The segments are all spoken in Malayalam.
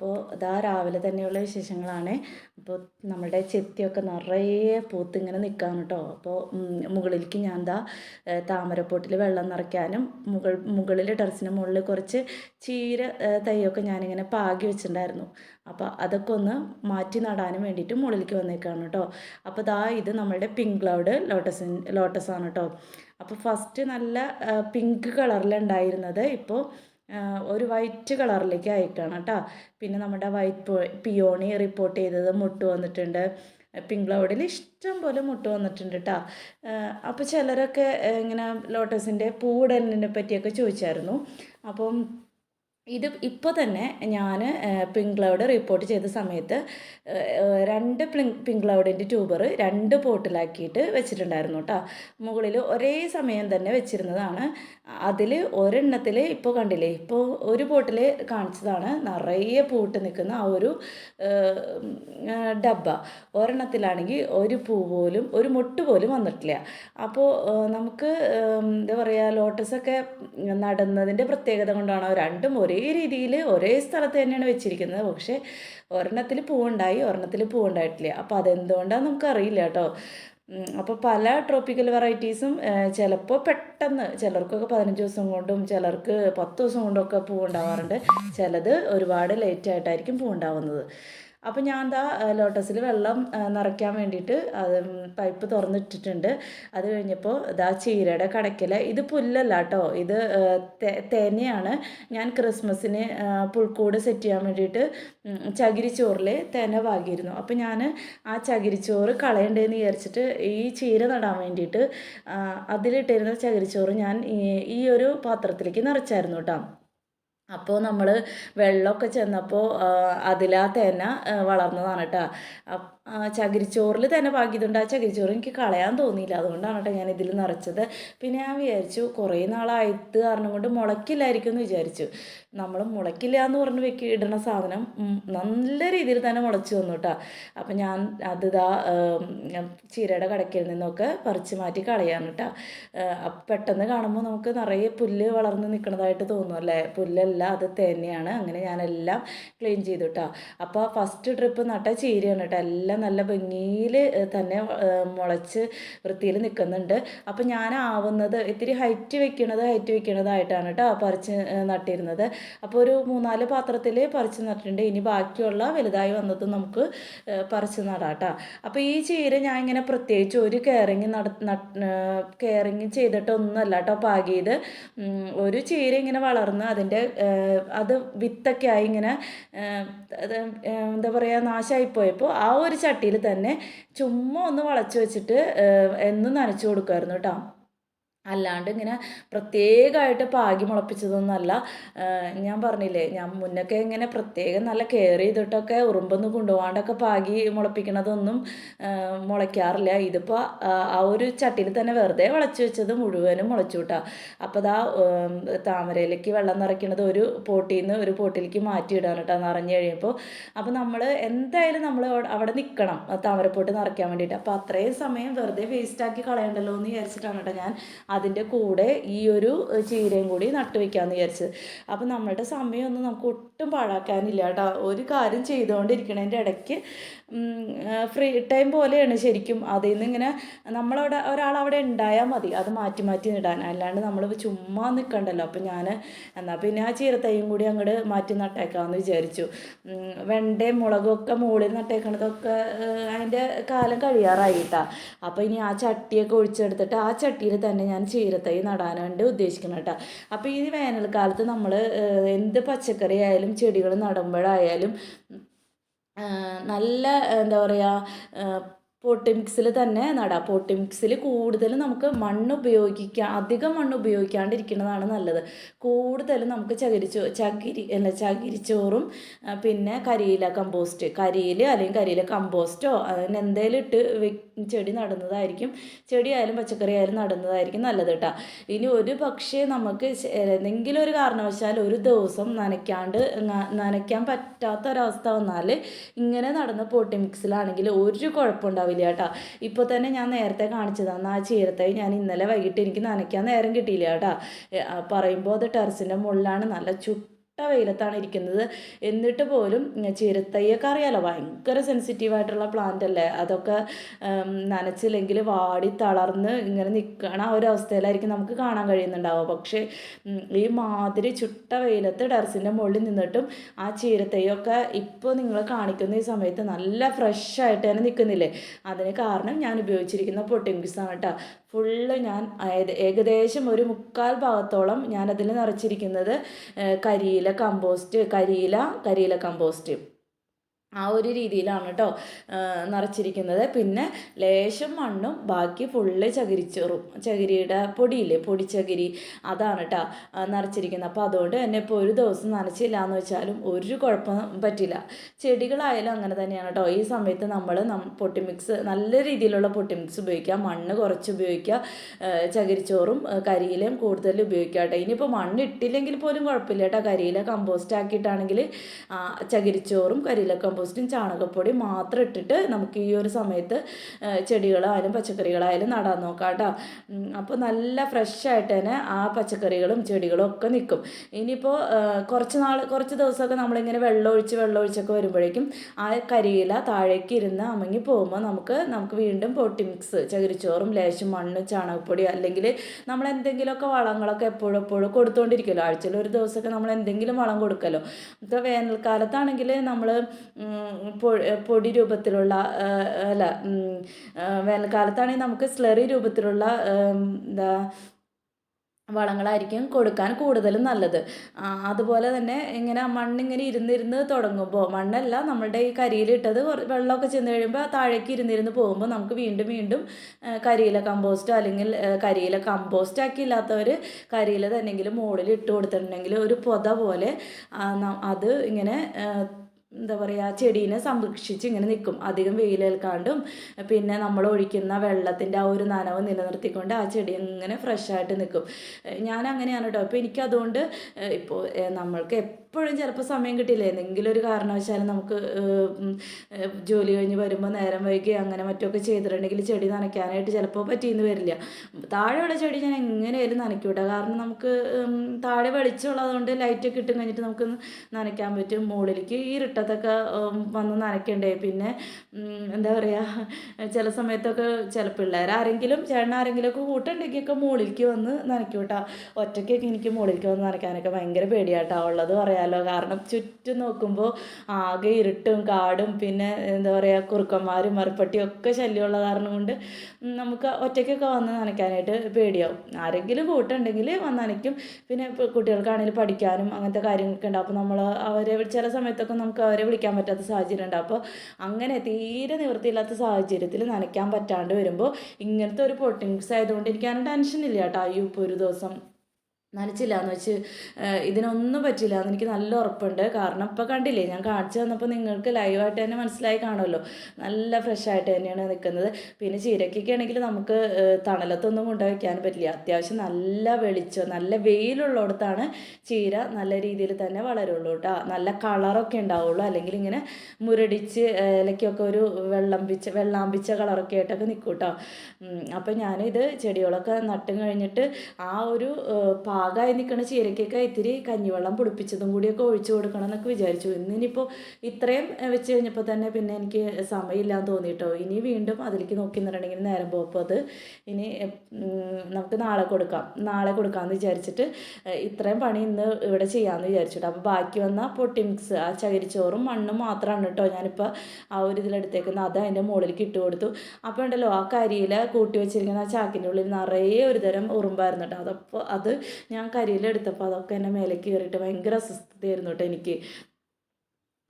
അപ്പോൾ ഇതാ രാവിലെ തന്നെയുള്ള വിശേഷങ്ങളാണ്. അപ്പോൾ നമ്മുടെ ചെത്തിയൊക്കെ നിറയെ പൂത്ത് ഇങ്ങനെ നിൽക്കാൻ കേട്ടോ അപ്പോൾ മുകളിലേക്ക് ഞാൻ എന്താ താമരപ്പൊട്ടിൽ വെള്ളം നിറയ്ക്കാനും മുകൾ മുകളിൽ ടെറസിന് മുകളിൽ കുറച്ച് ചീര തൈയൊക്കെ ഞാനിങ്ങനെ പാകി വെച്ചിട്ടുണ്ടായിരുന്നു അപ്പോൾ അതൊക്കെ ഒന്ന് മാറ്റി നടാനും വേണ്ടിയിട്ട് മുകളിലേക്ക് വന്നേക്കാണ് കേട്ടോ അപ്പോൾ ദാ ഇത് നമ്മളുടെ പിങ്ക് ക്ലൗഡ് ലോട്ടസ് ലോട്ടസ് ആണ് കേട്ടോ അപ്പോൾ ഫസ്റ്റ് നല്ല പിങ്ക് കളറിലുണ്ടായിരുന്നത് ഇപ്പോൾ ഒരു വൈറ്റ് കളറിലേക്ക് അയക്കണം കേട്ടോ. പിന്നെ നമ്മുടെ വൈറ്റ് പിയോണി റിപ്പോർട്ട് ചെയ്തത് മുട്ട് വന്നിട്ടുണ്ട്. പിങ്ക് ക്ലൗഡിൽ ഇഷ്ടം പോലെ മുട്ട് വന്നിട്ടുണ്ട് കേട്ടോ. അപ്പോൾ ചിലരൊക്കെ ഇങ്ങനെ ലോട്ടസിന്റെ പൂടലിനെ പറ്റിയൊക്കെ ചോദിച്ചായിരുന്നു. അപ്പം ഇത് ഇപ്പോൾ തന്നെ ഞാൻ പിങ്ക് ക്ലൗഡ് റിപ്പോർട്ട് ചെയ്ത സമയത്ത് രണ്ട് പിങ്ക് ക്ലൗഡിന്റെ ട്യൂബർ രണ്ട് പോട്ടിലാക്കിയിട്ട് വെച്ചിട്ടുണ്ടായിരുന്നു കേട്ടോ മുകളിൽ ഒരേ സമയം തന്നെ വെച്ചിരുന്നതാണ്. അതിൽ ഒരെണ്ണത്തിൽ ഇപ്പോൾ കണ്ടില്ലേ ഇപ്പോൾ ഒരു പോട്ടിൽ കാണിച്ചതാണ് നിറയെ പൂട്ട് നിൽക്കുന്ന ആ ഒരു ഡബ്ബ. ഒരെണ്ണത്തിലാണെങ്കിൽ ഒരു പൂ പോലും ഒരു മുട്ട് പോലും വന്നിട്ടില്ല. അപ്പോൾ നമുക്ക് എന്താ പറയുക ലോട്ടസൊക്കെ നടുന്നതിന്റെ പ്രത്യേകത കൊണ്ടാണ് രണ്ടും ഒരേ രീതിയിൽ ഒരേ സ്ഥലത്ത് തന്നെയാണ് വെച്ചിരിക്കുന്നത്. പക്ഷേ ഒരെണ്ണത്തിൽ പൂവുണ്ടായി ഒരെണ്ണത്തിൽ പൂവുണ്ടായിട്ടില്ല. അപ്പോൾ അതെന്തുകൊണ്ടാണെന്ന് നമുക്കറിയില്ല കേട്ടോ. അപ്പോൾ പല ട്രോപ്പിക്കൽ വെറൈറ്റീസും ചിലപ്പോൾ പെട്ടെന്ന് ചിലർക്കൊക്കെ പതിനഞ്ച് ദിവസം കൊണ്ടും ചിലർക്ക് പത്ത് ദിവസം കൊണ്ടൊക്കെ പൂവുണ്ടാവാറുണ്ട്. ചിലത് ഒരുപാട് ലേറ്റായിട്ടായിരിക്കും പൂവുണ്ടാവുന്നത്. അപ്പോൾ ഞാൻ എന്താ ലോട്ടസിൽ വെള്ളം നിറയ്ക്കാൻ വേണ്ടിയിട്ട് അത് പൈപ്പ് തുറന്നിട്ടിട്ടുണ്ട്. അത് കഴിഞ്ഞപ്പോൾ ഇതാ ചീരയുടെ കടയ്ക്കൽ ഇത് പുല്ലല്ല കേട്ടോ ഇത് തേനയാണ്. ഞാൻ ക്രിസ്മസിന് പുൽക്കൂട് സെറ്റ് ചെയ്യാൻ വേണ്ടിയിട്ട് ചകിരിച്ചോറിൽ തേന വാങ്ങിയിരുന്നു അപ്പോൾ ഞാൻ ആ ചകിരിച്ചോറ് കളയണ്ടേന്ന് വിചാരിച്ചിട്ട് ഈ ചീര നടാൻ വേണ്ടിയിട്ട് അതിലിട്ടിരുന്ന ചകിരിച്ചോറ് ഞാൻ ഈ ഒരു പാത്രത്തിലേക്ക് നിറച്ചായിരുന്നു കേട്ടോ അപ്പോൾ നമ്മൾ വെള്ളമൊക്കെ ചെന്നപ്പോൾ അതിലാ ആ, വളർന്നതാണ് കേട്ടോ ചകിരിച്ചോറിൽ തന്നെ പാകിയതുകൊണ്ട് ആ ചകിരിച്ചോറ് എനിക്ക് കളയാൻ തോന്നിയില്ല. അതുകൊണ്ടാണ് കേട്ടോ ഞാൻ ഇതിൽ നിറച്ചത്. പിന്നെ ഞാൻ വിചാരിച്ചു കുറേ നാളായത് കാരണം കൊണ്ട് മുളക്കില്ലായിരിക്കും എന്ന് വിചാരിച്ചു. നമ്മൾ മുളക്കില്ല എന്ന് പറഞ്ഞ് വെക്കി ഇടണ സാധനം നല്ല രീതിയിൽ തന്നെ മുളച്ചു വന്നു കേട്ടോ. അപ്പം ഞാൻ അത് ഇതാ ചീരയുടെ കടക്കിൽ നിന്നൊക്കെ പറിച്ച് മാറ്റി കളയാണ് കേട്ടോ. പെട്ടെന്ന് കാണുമ്പോൾ നമുക്ക് നിറയെ പുല്ല് വളർന്ന് നിൽക്കുന്നതായിട്ട് തോന്നും അല്ലേ? പുല്ലല്ല അത് തന്നെയാണ് അങ്ങനെ ഞാനെല്ലാം ക്ലീൻ ചെയ്തു കേട്ടോ. അപ്പോൾ ഫസ്റ്റ് ട്രിപ്പ് നട്ട ചീരയാണ് കേട്ടോ. എല്ലാം നല്ല ഭംഗിയിൽ തന്നെ മുളച്ച് വൃത്തിയിൽ നിൽക്കുന്നുണ്ട്. അപ്പോൾ ഞാൻ ആവുന്നത് ഇത്തിരി ഹൈറ്റ് വെക്കണത് ഹൈറ്റ് വെക്കണതായിട്ടാണ് കേട്ടോ പറിച്ച് നട്ടിരുന്നത്. അപ്പോൾ ഒരു മൂന്നാൽ പാത്രത്തിൽ പറിച്ച് നട്ടിട്ടുണ്ട്. ഇനി ബാക്കിയുള്ള വലുതായി വന്നത് നമുക്ക് പറിച്ച് നടാം അപ്പോൾ ഈ ചീര ഞാൻ ഇങ്ങനെ പ്രത്യേകിച്ച് ഒരു കെയറിങ് നട കെയറിങ് ചെയ്തിട്ടൊന്നുമല്ല കേട്ടോ പാകിയത്. ഒരു ചീര ഇങ്ങനെ വളർന്ന് അതിന്റെ അത് വിത്തൊക്കെ ആയി ഇങ്ങനെ എന്താ പറയുക നാശമായിപ്പോയപ്പോൾ ആ ഒരു ചട്ടിയിൽ തന്നെ ചുമ്മാ ഒന്ന് വളച്ച് വെച്ചിട്ട് എന്നും നനച്ചു കൊടുക്കുമായിരുന്നു കേട്ടോ. അല്ലാണ്ട് ഇങ്ങനെ പ്രത്യേകമായിട്ട് പാകി മുളപ്പിച്ചതൊന്നുമല്ല ഞാൻ പറഞ്ഞില്ലേ ഞാൻ മുന്നൊക്കെ ഇങ്ങനെ പ്രത്യേകം നല്ല കെയർ ചെയ്തിട്ടൊക്കെ ഉറുമ്പൊന്ന് കൊണ്ടുപോകാണ്ടൊക്കെ പാകി മുളപ്പിക്കണതൊന്നും മുളയ്ക്കാറില്ല. ഇതിപ്പോൾ ആ ഒരു ചട്ടിയിൽ തന്നെ വെറുതെ വിളച്ച് വെച്ചത് മുഴുവനും മുളച്ചു വിട്ടാ അപ്പോൾ ദാ താമരയിലേക്ക് വെള്ളം നിറയ്ക്കണത് ഒരു പോട്ടിയിൽ നിന്ന് ഒരു പോട്ടിലേക്ക് മാറ്റിയിടാൻ കേട്ടോ നിറഞ്ഞു കഴിയുമ്പോൾ. അപ്പോൾ നമ്മൾ എന്തായാലും നമ്മൾ അവിടെ നിൽക്കണം താമരപ്പോട്ട് നിറയ്ക്കാൻ വേണ്ടിയിട്ട്. അപ്പോൾ അത്രയും സമയം വെറുതെ വേസ്റ്റാക്കി കളയണ്ടല്ലോ എന്ന് വിചാരിച്ചിട്ടാണ് കേട്ടോ ഞാൻ അതിന്റെ കൂടെ ഈ ഒരു ചീരയും കൂടി നട്ടു വെക്കാമെന്ന് വിചാരിച്ചത് അപ്പം നമ്മളുടെ സമയമൊന്നും നമുക്ക് ഒട്ടും പാഴാക്കാനില്ല കേട്ടോ. ഒരു കാര്യം ചെയ്തുകൊണ്ടിരിക്കണതിന്റെ ഇടയ്ക്ക് ഫ്രീ ടൈം പോലെയാണ് ശരിക്കും. അതിൽ നിന്ന് ഇങ്ങനെ നമ്മളവിടെ ഒരാൾ അവിടെ ഉണ്ടായാൽ മതി. അത് മാറ്റി മാറ്റി ഇടാൻ. അല്ലാണ്ട് നമ്മൾ ചുമ്മാ നിൽക്കണ്ടല്ലോ അപ്പം ഞാൻ എന്നാൽ പിന്നെ ആ ചീരത്തൈയും കൂടി അങ്ങോട്ട് മാറ്റി നട്ടേക്കാമെന്ന് വിചാരിച്ചു. വെണ്ടയും മുളകും ഒക്കെ മുകളിൽ നട്ടേക്കണതൊക്കെ അതിന്റെ കാലം കഴിയാറായിട്ടാ. അപ്പോൾ ഇനി ആ ചട്ടിയൊക്കെ ഒഴിച്ചെടുത്തിട്ട് ആ ചട്ടിയിൽ തന്നെ ഞാൻ ചീരത്തൈ നടാൻ വേണ്ടി ഉദ്ദേശിക്കണം കേട്ടോ അപ്പോൾ ഈ വേനൽക്കാലത്ത് നമ്മൾ എന്ത് പച്ചക്കറി ആയാലും ചെടികൾ നടുമ്പോഴായാലും നല്ല എന്താ പറയുക പോട്ടി മിക്സിൽ തന്നെ നടാം. പോട്ടി മിക്സിൽ കൂടുതൽ നമുക്ക് മണ്ണ് ഉപയോഗിക്കുക അധികം മണ്ണ് ഉപയോഗിക്കാണ്ടിരിക്കുന്നതാണ് നല്ലത്. കൂടുതൽ നമുക്ക് ചകിരിച്ചോ ചകിരി അല്ല ചകിരിച്ചോറും പിന്നെ കരിയില കമ്പോസ്റ്റ് കരിയിൽ അല്ലെങ്കിൽ കരിയില കമ്പോസ്റ്റോ അതിന് എന്തെങ്കിലും ഇട്ട് ചെടി നടുന്നതായിരിക്കും. ചെടി ആയാലും പച്ചക്കറി ആയാലും നടുന്നതായിരിക്കും നല്ലത് കേട്ടോ ഇനി ഒരു പക്ഷേ നമുക്ക് എന്തെങ്കിലും ഒരു കാരണവശാൽ ഒരു ദിവസം നനയ്ക്കാണ്ട് നനയ്ക്കാൻ പറ്റാത്ത ഒരവസ്ഥ വന്നാൽ ഇങ്ങനെ നടന്ന പോട്ടി മിക്സിലാണെങ്കിൽ ഒരു കുഴപ്പമുണ്ടാവില്ല. കേട്ടോ. ഇപ്പോൾ തന്നെ ഞാൻ നേരത്തെ കാണിച്ചതാണ് ആ ചീരത്തെ ഞാൻ ഇന്നലെ വൈകിട്ട് എനിക്ക് നനയ്ക്കാൻ നേരം കിട്ടിയില്ല കേട്ടോ. പറയുമ്പോൾ അത് ടെറസിന്റെ മുകളിലാണ് നല്ല ചുട്ട വെയിലത്താണ് ഇരിക്കുന്നത്. എന്നിട്ട് പോലും ചിരത്തയ്യൊക്കെ അറിയാലോ ഭയങ്കര സെൻസിറ്റീവ് ആയിട്ടുള്ള പ്ലാന്റ് അല്ലേ? അതൊക്കെ നനച്ചില്ലെങ്കിൽ വാടി തളർന്ന് ഇങ്ങനെ നിൽക്കണ ആ ഒരു അവസ്ഥയിലായിരിക്കും നമുക്ക് കാണാൻ കഴിയുന്നുണ്ടാവുക. പക്ഷേ ഈ മാതിരി ചുട്ട വെയിലത്ത് ടെറസിന്റെ മുകളിൽ നിന്നിട്ടും ആ ചീരത്തയ്യൊക്കെ ഇപ്പോൾ നിങ്ങൾ കാണിക്കുന്ന ഈ സമയത്ത് നല്ല ഫ്രഷ് ആയിട്ട് തന്നെ നിൽക്കുന്നില്ലേ അതിന് കാരണം ഞാൻ ഉപയോഗിച്ചിരിക്കുന്ന പൊട്ടിങ്സാണ് കേട്ടോ ഫുള്ള് ഞാൻ ഏകദേശം ഒരു മുക്കാൽ ഭാഗത്തോളം ഞാനതിൽ നിറച്ചിരിക്കുന്നത് കരിയില കമ്പോസ്റ്റ് കരിയില കരിയില കമ്പോസ്റ്റ് ആ ഒരു രീതിയിലാണ് കേട്ടോ നിറച്ചിരിക്കുന്നത്. പിന്നെ ലേശം മണ്ണും ബാക്കി ഫുള്ള് ചകിരിച്ചോറും ചകിരിയുടെ പൊടിയില്ലേ പൊടിച്ചകിരി അതാണ് കേട്ടോ നിറച്ചിരിക്കുന്നത്. അപ്പോൾ അതുകൊണ്ട് തന്നെ ഇപ്പോൾ ഒരു ദിവസം നനച്ചില്ല എന്ന് വെച്ചാലും ഒരു കുഴപ്പം പറ്റില്ല. ചെടികളായാലും അങ്ങനെ തന്നെയാണ് കേട്ടോ ഈ സമയത്ത് നമ്മൾ പൊട്ടി മിക്സ് നല്ല രീതിയിലുള്ള പൊട്ടി മിക്സ് ഉപയോഗിക്കുക. മണ്ണ് കുറച്ച് ഉപയോഗിക്കുക. ചകിരിച്ചോറും കരിയിലയും കൂടുതൽ ഉപയോഗിക്കുക കേട്ടോ ഇനിയിപ്പോൾ മണ്ണ് ഇട്ടില്ലെങ്കിൽ പോലും കുഴപ്പമില്ല കേട്ടോ കരിയില കമ്പോസ്റ്റ് ആക്കിയിട്ടാണെങ്കിൽ ചകിരിച്ചോറും കരിയില കമ്പോസ്റ്റ് കമ്പോസ്റ്റും ചാണകപ്പൊടി മാത്രം ഇട്ടിട്ട് നമുക്ക് ഈ ഒരു സമയത്ത് ചെടികളായാലും പച്ചക്കറികളായാലും നടാൻ നോക്കാം കേട്ടോ. അപ്പോൾ നല്ല ഫ്രഷ് ആയിട്ട് തന്നെ ആ പച്ചക്കറികളും ചെടികളും ഒക്കെ നിൽക്കും. ഇനിയിപ്പോൾ കുറച്ച് നാൾ കുറച്ച് ദിവസമൊക്കെ നമ്മളിങ്ങനെ വെള്ളമൊഴിച്ച് വെള്ളമൊഴിച്ചൊക്കെ വരുമ്പോഴേക്കും ആ കരിയില താഴേക്ക് ഇരുന്ന് അമങ്ങി പോകുമ്പോൾ നമുക്ക് നമുക്ക് വീണ്ടും പൊട്ടി മിക്സ് ചകിരിച്ചോറും ലേശം മണ്ണ് ചാണകപ്പൊടി അല്ലെങ്കിൽ നമ്മൾ എന്തെങ്കിലുമൊക്കെ വളങ്ങളൊക്കെ എപ്പോഴും എപ്പോഴും കൊടുത്തുകൊണ്ടിരിക്കുമല്ലോ ആഴ്ചയിൽ ഒരു ദിവസമൊക്കെ നമ്മൾ എന്തെങ്കിലും വളം കൊടുക്കല്ലോ. ഇപ്പോൾ വേനൽക്കാലത്താണെങ്കിൽ നമ്മൾ പൊടി രൂപത്തിലുള്ള അല്ല വേനൽക്കാലത്താണെങ്കിൽ നമുക്ക് സ്ലറി രൂപത്തിലുള്ള എന്താ വളങ്ങളായിരിക്കും കൊടുക്കാൻ കൂടുതലും നല്ലത്. അതുപോലെ തന്നെ ഇങ്ങനെ മണ്ണിങ്ങനെ ഇരുന്നിരുന്ന് തുടങ്ങുമ്പോൾ മണ്ണല്ല നമ്മളുടെ ഈ കരിയിലിട്ടത് വെള്ളമൊക്കെ ചെന്ന് കഴിയുമ്പോൾ താഴേക്ക് ഇരുന്നിരുന്ന് പോകുമ്പോൾ നമുക്ക് വീണ്ടും വീണ്ടും കരിയില കമ്പോസ്റ്റോ അല്ലെങ്കിൽ കരിയില കമ്പോസ്റ്റ് ആക്കി ഇല്ലാത്തവർ കരിയില തന്നെങ്കിലും മുകളിൽ ഇട്ട് കൊടുത്തിട്ടുണ്ടെങ്കിൽ ഒരു പൊത പോലെ അത് ഇങ്ങനെ എന്താ പറയുക ചെടീനെ സംരക്ഷിച്ച് ഇങ്ങനെ നിൽക്കും അധികം വെയിലേൽക്കാണ്ടും പിന്നെ നമ്മൾ ഒഴിക്കുന്ന വെള്ളത്തിന്റെ ആ ഒരു നനവ് നിലനിർത്തിക്കൊണ്ട് ആ ചെടി ഇങ്ങനെ ഫ്രഷായിട്ട് നിൽക്കും ഞാൻ അങ്ങനെയാണ് കേട്ടോ അപ്പോൾ എനിക്കതുകൊണ്ട് ഇപ്പോൾ നമ്മൾക്ക് എപ്പോഴും ചിലപ്പോൾ സമയം കിട്ടില്ല എന്തെങ്കിലും ഒരു കാരണവശാലും നമുക്ക് ജോലി കഴിഞ്ഞ് വരുമ്പോൾ നേരം വൈകി അങ്ങനെ മറ്റൊക്കെ ചെയ്തിട്ടുണ്ടെങ്കിൽ ചെടി നനയ്ക്കാനായിട്ട് ചിലപ്പോൾ പറ്റിയെന്ന് വരില്ല. താഴെയുള്ള ചെടി ഞാൻ എങ്ങനെയായാലും നനയ്ക്കൂട്ടോ. കാരണം നമുക്ക് താഴെ വെളിച്ചമുള്ളതുകൊണ്ട് ലൈറ്റൊക്കെ ഇട്ട് കഴിഞ്ഞിട്ട് നമുക്ക് നനയ്ക്കാൻ പറ്റും. മുകളിലേക്ക് ഈ ഇട്ടത്തൊക്കെ വന്ന് നനയ്ക്കണ്ടേ? പിന്നെ എന്താ പറയുക ചില സമയത്തൊക്കെ ചില ആരെങ്കിലും ഒക്കെ കൂട്ടുണ്ടെങ്കിലൊക്കെ മുകളിലേക്ക് വന്ന് നനയ്ക്കൂട്ടാ. ഒറ്റയ്ക്കൊക്കെ എനിക്ക് മുകളിലേക്ക് വന്ന് നനയ്ക്കാനൊക്കെ ഭയങ്കര പേടിയാട്ടാ. ഉള്ളത് പറയാം പറയാമല്ലോ കാരണം ചുറ്റും നോക്കുമ്പോൾ ആകെ ഇരുട്ടും കാടും പിന്നെ എന്താ പറയുക കുറുക്കന്മാരും മറുപ്പട്ടിയും ഒക്കെ ശല്യമുള്ള കാരണം കൊണ്ട് നമുക്ക് ഒറ്റയ്ക്കൊക്കെ വന്ന് നനയ്ക്കാനായിട്ട് പേടിയാവും. ആരെങ്കിലും കൂട്ടുണ്ടെങ്കിൽ വന്ന് നനയ്ക്കും. പിന്നെ കുട്ടികൾക്കാണെങ്കിലും പഠിക്കാനും അങ്ങനത്തെ കാര്യങ്ങളൊക്കെ ഉണ്ടാവും അപ്പോൾ നമ്മൾ അവരെ ചില സമയത്തൊക്കെ നമുക്ക് അവരെ വിളിക്കാൻ പറ്റാത്ത സാഹചര്യം ഉണ്ടാവും അപ്പോൾ അങ്ങനെ തീരെ നിവൃത്തിയില്ലാത്ത സാഹചര്യത്തിൽ നനയ്ക്കാൻ പറ്റാണ്ട് വരുമ്പോൾ ഇങ്ങനത്തെ ഒരു പൊട്ടിങ്സ് ആയതുകൊണ്ട് എനിക്ക് ടെൻഷൻ ഇല്ല കേട്ടോ. അയ്യോ ഇപ്പോൾ ഒരു ദിവസം നനച്ചില്ല എന്ന് വെച്ച് ഇതിനൊന്നും പറ്റില്ല എന്ന് എനിക്ക് നല്ല ഉറപ്പുണ്ട്. കാരണം ഇപ്പോൾ കണ്ടില്ലേ ഞാൻ കാണിച്ചു തന്നപ്പോൾ നിങ്ങൾക്ക് ലൈവായിട്ട് തന്നെ മനസ്സിലായി കാണുമല്ലോ. നല്ല ഫ്രഷ് ആയിട്ട് തന്നെയാണ് നിൽക്കുന്നത് പിന്നെ ചീരക്കൊക്കെ ആണെങ്കിൽ നമുക്ക് തണലത്തൊന്നും കൊണ്ടുവയ്ക്കാൻ പറ്റില്ല. അത്യാവശ്യം നല്ല വെളിച്ചം നല്ല വെയിലുള്ളിടത്താണ് ചീര നല്ല രീതിയിൽ തന്നെ വളരുള്ളൂ കേട്ടോ നല്ല കളറൊക്കെ ഉണ്ടാവുള്ളൂ. അല്ലെങ്കിൽ ഇങ്ങനെ മുരടിച്ച് ഇലയ്ക്കൊക്കെ ഒരു വെള്ളംപിച്ച വെള്ളാമ്പിച്ച കളറൊക്കെ ആയിട്ടൊക്കെ നിൽക്കും കേട്ടോ അപ്പോൾ ഞാനിത് ചെടികളൊക്കെ നട്ടും കഴിഞ്ഞിട്ട് ആ ഒരു പാകമായി നിൽക്കുന്ന ചീരക്കൊക്കെ ഇത്തിരി കഞ്ഞിവെള്ളം പുളിപ്പിച്ചതും കൂടിയൊക്കെ ഒഴിച്ചു കൊടുക്കണം എന്നൊക്കെ വിചാരിച്ചു. ഇന്നിനിപ്പോൾ ഇത്രയും വെച്ച് കഴിഞ്ഞപ്പോൾ തന്നെ പിന്നെ എനിക്ക് സമയമില്ലാന്ന് തോന്നിയിട്ടോ ഇനി വീണ്ടും അതിലേക്ക് നോക്കി നിന്നിട്ടുണ്ടെങ്കിൽ നേരം പോകുമ്പോൾ അത്. ഇനി നമുക്ക് നാളെ കൊടുക്കാം. നാളെ കൊടുക്കാമെന്ന് വിചാരിച്ചിട്ട് ഇത്രയും പണി ഇന്ന് ഇവിടെ ചെയ്യാമെന്ന് വിചാരിച്ചിട്ട്. അപ്പോൾ ബാക്കി വന്ന പൊട്ടി മിക്സ് ആ ചകിരിച്ചോറും മണ്ണും മാത്രമാണ് കേട്ടോ ഞാനിപ്പോൾ ആ ഒരു ഇതിലെടുത്തേക്കുന്നത്. അത് അതിന്റെ മുകളിലേക്ക് ഇട്ട് കൊടുത്തു. അപ്പോൾ ഉണ്ടല്ലോ ആ കരിയിൽ കൂട്ടി വെച്ചിരിക്കുന്ന ആ ചാക്കിന്റെ ഉള്ളിൽ നിറയെ ഒരു തരം ഉറുമ്പായിരുന്നു കേട്ടോ. അതപ്പോൾ അത് ഞാൻ കരിയിലെടുത്തപ്പോൾ അതൊക്കെ എന്റെ മേലേക്ക് കയറിയിട്ട് ഭയങ്കര അസ്വസ്ഥതയായിരുന്നു കേട്ടോ എനിക്ക്.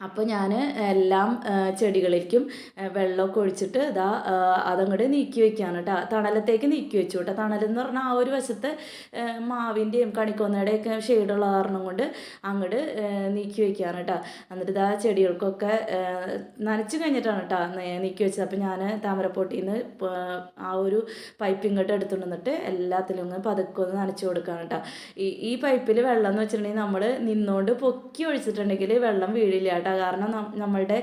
അപ്പോൾ ഞാൻ എല്ലാം ചെടികളിലേക്കും വെള്ളമൊക്കെ ഒഴിച്ചിട്ട് ഇതാ അതങ്ങോട്ട് നീക്കി വെക്കുകയാണ് കേട്ടോ തണലത്തേക്ക് നീക്കി വെച്ചു കേട്ടോ തണലെന്ന് പറഞ്ഞാൽ ആ ഒരു വശത്ത് മാവിന്റെയും കണിക്കൊന്നയുടെയൊക്കെ ഷെയ്ഡുള്ള കാരണം കൊണ്ട് അങ്ങോട്ട് നീക്കി വെക്കുകയാണ് കേട്ടോ എന്നിട്ട് ഇതാ ചെടികൾക്കൊക്കെ നനച്ച് കഴിഞ്ഞിട്ടാണ് കേട്ടോ നീക്കി വെച്ചത്. അപ്പോൾ ഞാൻ താമരപ്പൊട്ടിയിൽ നിന്ന് ആ ഒരു പൈപ്പ് ഇങ്ങോട്ട് എടുത്തുകൊണ്ട് വന്നിട്ട് എല്ലാത്തിലും ഒന്ന് പതുക്കെ ഒന്ന് നനച്ച് കൊടുക്കുകയാണ് കേട്ടോ ഈ ഈ പൈപ്പിൽ വെള്ളം എന്ന് വെച്ചിട്ടുണ്ടെങ്കിൽ നമ്മൾ നിന്നുകൊണ്ട് പൊക്കി ഒഴിച്ചിട്ടുണ്ടെങ്കിൽ വെള്ളം വീഴില്ല കേട്ടോ കേട്ടോ കാരണം നമ്മളുടെ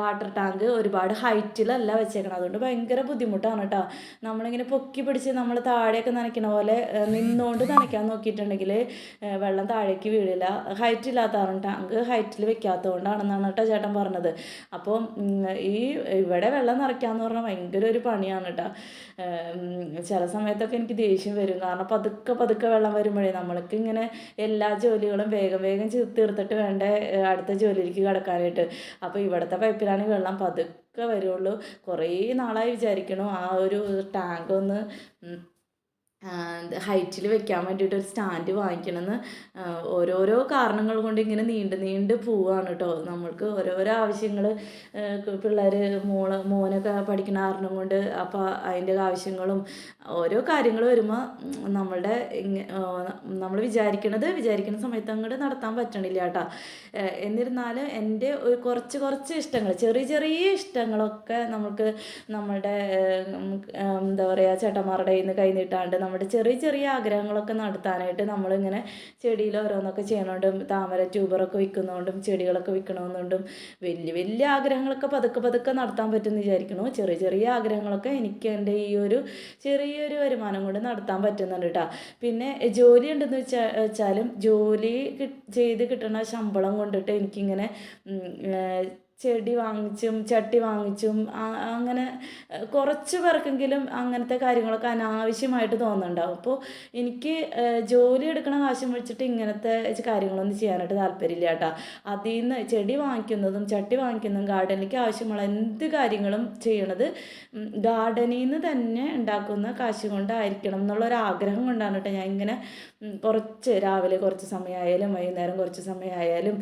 വാട്ടർ ടാങ്ക് ഒരുപാട് ഹൈറ്റിലല്ല വെച്ചേക്കണം അതുകൊണ്ട് ഭയങ്കര ബുദ്ധിമുട്ടാണ് കേട്ടോ നമ്മളിങ്ങനെ പൊക്കി പിടിച്ച് നമ്മൾ താഴെയൊക്കെ നനയ്ക്കണ പോലെ നിന്നുകൊണ്ട് നനയ്ക്കാൻ നോക്കിയിട്ടുണ്ടെങ്കിൽ വെള്ളം താഴേക്ക് വീഴില്ല. ഹൈറ്റ് ഇല്ലാത്തതാണ് ടാങ്ക്. ഹൈറ്റിൽ വെക്കാത്തതുകൊണ്ടാണെന്നാണ് കേട്ടോ ചേട്ടൻ പറഞ്ഞത്. അപ്പോൾ ഈ ഇവിടെ വെള്ളം നിറയ്ക്കാന്ന് പറഞ്ഞാൽ ഭയങ്കര ഒരു പണിയാണ് കേട്ടോ ചില സമയത്തൊക്കെ എനിക്ക് ദേഷ്യം വരും. കാരണം പതുക്കെ പതുക്കെ വെള്ളം വരുമ്പോഴേ നമ്മൾക്ക് ഇങ്ങനെ എല്ലാ ജോലികളും വേഗം വേഗം തീർത്തിട്ട് വേണ്ട അടുത്ത ജോലിയിലേക്ക് കിടക്കാനായിട്ട് അപ്പോൾ ഇവിടുത്തെ പൈപ്പിലാണ് വെള്ളം പതുക്കെ വരുള്ളൂ. കുറേ നാളായി വിചാരിക്കണു. ആ ഒരു ടാങ്ക് ഒന്ന് ഹൈറ്റിൽ വെക്കാൻ വേണ്ടിയിട്ട് ഒരു സ്റ്റാൻഡ് വാങ്ങിക്കണമെന്ന് ഓരോരോ കാരണങ്ങൾ കൊണ്ട് ഇങ്ങനെ നീണ്ട് നീണ്ട് പോവാണ് കേട്ടോ നമ്മൾക്ക് ഓരോരോ ആവശ്യങ്ങൾ പിള്ളേർ മോൾ മോനൊക്കെ പഠിക്കണ കാരണം കൊണ്ട് അപ്പോൾ അതിന്റെ ആവശ്യങ്ങളും ഓരോ കാര്യങ്ങൾ വരുമ്പോൾ നമ്മളുടെ നമ്മൾ വിചാരിക്കണത് വിചാരിക്കുന്ന സമയത്ത് അങ്ങോട്ട് നടത്താൻ പറ്റണില്ല കേട്ടോ എന്നിരുന്നാലും എന്റെ ഒരു കുറച്ച് കുറച്ച് ഇഷ്ടങ്ങൾ ചെറിയ ചെറിയ ഇഷ്ടങ്ങളൊക്കെ നമുക്ക് നമ്മളുടെ എന്താ പറയുക ചേട്ടന്മാരുടെ കയ്യിൽ നിന്ന് കൈ നീട്ടാണ്ട് നമ്മുടെ ചെറിയ ചെറിയ ആഗ്രഹങ്ങളൊക്കെ നടത്താനായിട്ട് നമ്മളിങ്ങനെ ചെടിയിൽ ഓരോന്നൊക്കെ ചെയ്യണോണ്ടും താമര ട്യൂബറൊക്കെ വിൽക്കുന്നതുകൊണ്ടും ചെടികളൊക്കെ വിൽക്കണമെന്നുകൊണ്ടും വലിയ വലിയ ആഗ്രഹങ്ങളൊക്കെ പതുക്കെ പതുക്കെ നടത്താൻ പറ്റുമെന്ന് വിചാരിക്കണു ചെറിയ ചെറിയ ആഗ്രഹങ്ങളൊക്കെ എനിക്ക് എന്റെ ഈ ഒരു ചെറിയൊരു വരുമാനം കൊണ്ട് നടത്താൻ പറ്റുന്നുണ്ട് കേട്ടോ പിന്നെ ജോലി ഉണ്ടെന്ന് വെച്ചാൽ വെച്ചാലും ജോലി ചെയ്ത് കിട്ടുന്ന ശമ്പളം കൊണ്ടിട്ട് എനിക്കിങ്ങനെ ചെടി വാങ്ങിച്ചും ചട്ടി വാങ്ങിച്ചും അങ്ങനെ കുറച്ച് പേർക്കെങ്കിലും അങ്ങനത്തെ കാര്യങ്ങളൊക്കെ അനാവശ്യമായിട്ട് തോന്നുന്നുണ്ടാവും. അപ്പോൾ എനിക്ക് ജോലി എടുക്കണ കാശും വെച്ചിട്ട് ഇങ്ങനത്തെ കാര്യങ്ങളൊന്നും ചെയ്യാനായിട്ട് താല്പര്യമില്ല കേട്ടോ. അതിൽ നിന്ന് ചെടി വാങ്ങിക്കുന്നതും ചട്ടി വാങ്ങിക്കുന്നതും ഗാർഡനിലേക്ക് ആവശ്യമുള്ള എന്ത് കാര്യങ്ങളും ചെയ്യണത് ഗാർഡനിൽ നിന്ന് തന്നെ ഉണ്ടാക്കുന്ന കാശ് കൊണ്ടായിരിക്കണം എന്നുള്ളൊരാഗ്രഹം കൊണ്ടാണ് കേട്ടോ ഞാൻ ഇങ്ങനെ കുറച്ച് രാവിലെ കുറച്ച് സമയമായാലും വൈകുന്നേരം കുറച്ച് സമയമായാലും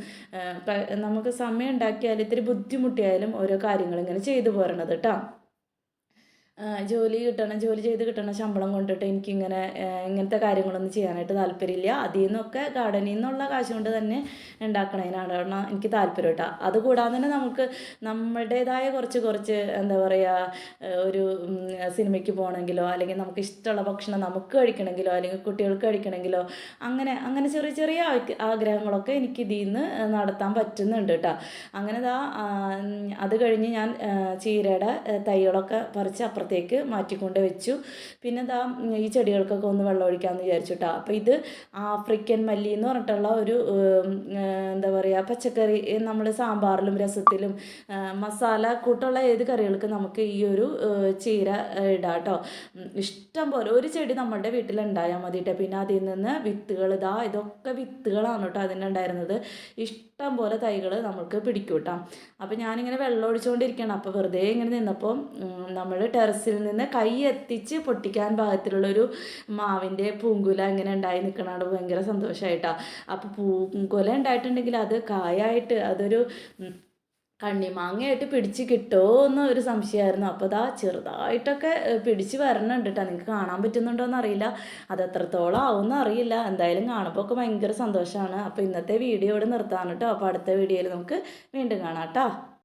നമുക്ക് സമയം ഉണ്ടാക്കിയാൽ ഇത്തിരി ബുദ്ധിമുട്ടിയായാലും ഓരോ കാര്യങ്ങൾ ഇങ്ങനെ ചെയ്തു പോരണത് കേട്ടോ ജോലി കിട്ടണം ജോലി ചെയ്ത് കിട്ടണം ശമ്പളം കൊണ്ടിട്ട് എനിക്കിങ്ങനെ ഇങ്ങനത്തെ കാര്യങ്ങളൊന്നും ചെയ്യാനായിട്ട് താല്പര്യമില്ല. അതിൽ നിന്നൊക്കെ ഗാർഡനിൽ നിന്നുള്ള കാശ് കൊണ്ട് തന്നെ ഉണ്ടാക്കണതിനാണ് കാരണം എനിക്ക് താല്പര്യം കേട്ടോ അതുകൂടാതെ തന്നെ നമുക്ക് നമ്മുടേതായ കുറച്ച് കുറച്ച് എന്താ പറയുക ഒരു സിനിമയ്ക്ക് പോകണമെങ്കിലോ അല്ലെങ്കിൽ നമുക്ക് ഇഷ്ടമുള്ള ഭക്ഷണം നമുക്ക് കഴിക്കണമെങ്കിലോ അല്ലെങ്കിൽ കുട്ടികൾക്ക് കഴിക്കണമെങ്കിലോ അങ്ങനെ അങ്ങനെ ചെറിയ ചെറിയ ആഗ്ര- ആഗ്രഹങ്ങളൊക്കെ എനിക്ക് ഇതിൽ നിന്ന് നടത്താൻ പറ്റുന്നുണ്ട് കേട്ടോ അങ്ങനെ അത് കഴിഞ്ഞ് ഞാൻ ചീരയുടെ തൈകളൊക്കെ പറിച്ച് അപ്പുറത്തേക്ക് മാറ്റിക്കൊണ്ട് വെച്ചു. പിന്നെ ദാ ഈ ചെടികൾക്കൊക്കെ ഒന്ന് വെള്ളം ഒഴിക്കാമെന്ന് വിചാരിച്ചിട്ടാ. അപ്പോൾ ഇത് ആഫ്രിക്കൻ മല്ലി എന്ന് പറഞ്ഞിട്ടുള്ള ഒരു എന്താ പറയുക പച്ചക്കറി നമ്മൾ സാമ്പാറിലും രസത്തിലും മസാല കൂട്ടുള്ള ഏത് കറികൾക്കും നമുക്ക് ഈ ഒരു ചീര ഇടാം കേട്ടോ ഇഷ്ടം പോലെ ഒരു ചെടി നമ്മളുടെ വീട്ടിൽ ഉണ്ടായാൽ മതി കേട്ടോ പിന്നെ അതിൽ നിന്ന് വിത്തുകൾ ഇതാ ഇതൊക്കെ വിത്തുകളാണ് കേട്ടോ അതിനുണ്ടായിരുന്നത് ഇഷ്ടം പോലെ തൈകൾ നമുക്ക് പിടിക്കും കേട്ടോ അപ്പോൾ ഞാനിങ്ങനെ വെള്ളം ഒഴിച്ചുകൊണ്ടിരിക്കുകയാണ് അപ്പോൾ വെറുതെ ഇങ്ങനെ നിന്നപ്പോൾ നമ്മൾ ടെറസിൽ നിന്ന് കൈ എത്തിച്ച് പൊട്ടിക്കാൻ പാകത്തിലുള്ളൊരു മാവിന്റെ പൂങ്കുല ഇങ്ങനെ ഉണ്ടായി നിൽക്കണത് ഭയങ്കര സന്തോഷമായിട്ടാണ് അപ്പോൾ പൂങ്കുല ഉണ്ടായിട്ടുണ്ടെങ്കിൽ അത് കായായിട്ട് അതൊരു കണ്ണി കണ്ണിമാങ്ങയായിട്ട് പിടിച്ച് കിട്ടുമോ എന്ന് ഒരു സംശയമായിരുന്നു. അപ്പോൾ അതാ ചെറുതായിട്ടൊക്കെ പിടിച്ച് വരണുണ്ട് കേട്ടോ നിങ്ങൾക്ക് കാണാൻ പറ്റുന്നുണ്ടോ എന്നറിയില്ല അത് എത്രത്തോളം ആവുമെന്ന് അറിയില്ല. എന്തായാലും കാണുമ്പോൾ ഒക്കെ ഭയങ്കര സന്തോഷമാണ് അപ്പോൾ ഇന്നത്തെ വീഡിയോ ഇവിടെ നിർത്താണ് കേട്ടോ അപ്പോൾ അടുത്ത വീഡിയോയിൽ നമുക്ക് വീണ്ടും കാണാം കേട്ടോ